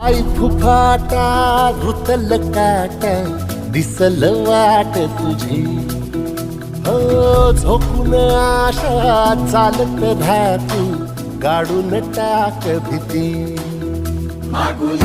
आई फुफाटा रुतल काट दिसल वाट तुझी. हो झोपून आशा चालत धातू गाडून टाक भीती. होर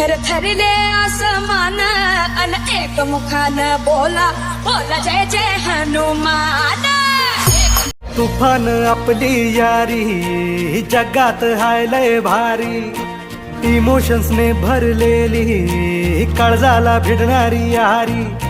धरती थर थरले आसमान अन एक मुखान बोला बोला जय जय हनुमान। तुफान आपली यारी जगात हाय लय भारी। इमोशन्स ने भरलेली काळजाला भिडणारी यारी।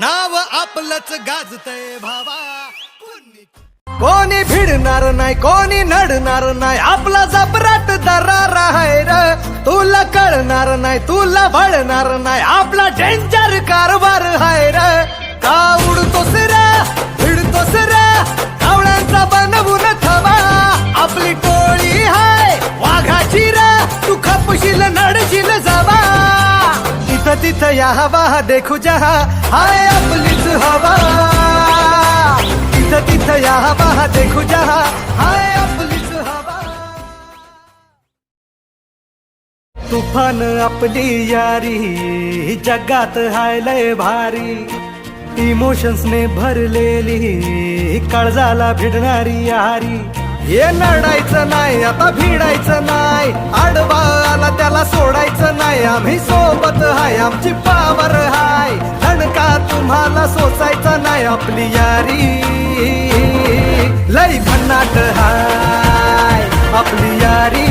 नाव आपलंच गाजतय भावा. कोणी भिडणार नाही कोणी नडणार नाही आपला जबराट दरार आहे र. तुला कळणार नाही तुला भळणार नाही आपला डेंजर कारभार आहे र. का उडतोस रे भिडतोस रे कावळ्यांचा बनवून थवा आपली टोळी हाय वाघाची रे तू खपशील नडशील तिथं तिथं या हवा देखू जहा हाय आपलीच हवा. तिथं तिथं या हवा देखू जहा हाय आपलीच हवा. तुफान आपली यारी जगात हाय लय भारी. इमोशन्स ने भरलेली काळजाला भिडणारी यारी. हे नडायचं नाही आता भिडायचं नाही. आडवा आला त्याला आम्ही सोबत हाय, आमची पावर हाय. धणका तुम्हाला सोसायचा नाही आपली यारी. लई भन्नाट हाय आपली यारी.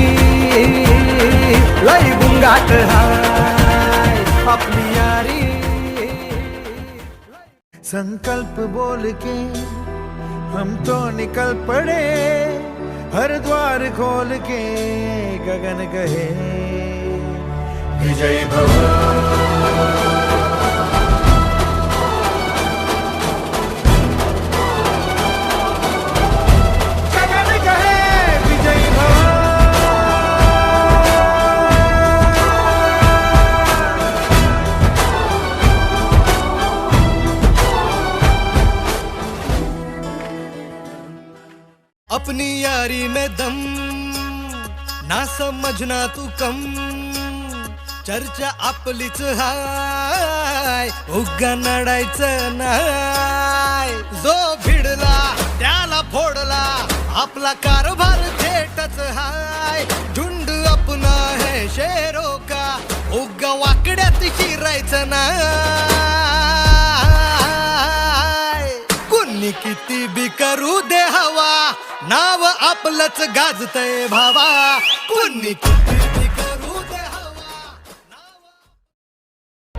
लई बुंगाट हाय आपली यारी. संकल्प बोल के हम तो निकल पड़े हर द्वार खोल के गगन कहे। विजयी भव। अपनी यारी में दम ना समझना तू कम। चर्चा आपलीच हाय. उगा नडायचं नाय जो भिडला त्याला फोडला. आपला कारभार थेटच हाय. झुंड आपण हे शेरो का उगा वाकड्यात शिरायचं नाय कुणी किती बी करू दे हवा. नाव आपलंच गाजतय भावा. कुणी किती बी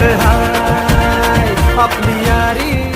लई बुंगाट हाय आपली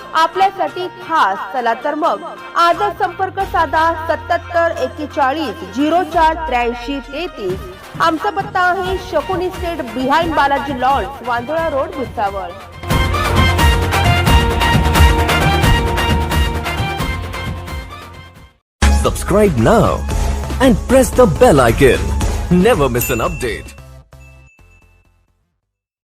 आपल्यासाठी खास चला तर मग आजच संपर्क साधा सत्याहत्तर एक्केचाळीस झिरो चार त्र्याऐंशी तेहतीस आमचा पत्ता आहे Shakuni state behind Balaji lawns Wandhola road Bhusawal Subscribe now and press the bell icon. Never miss an update.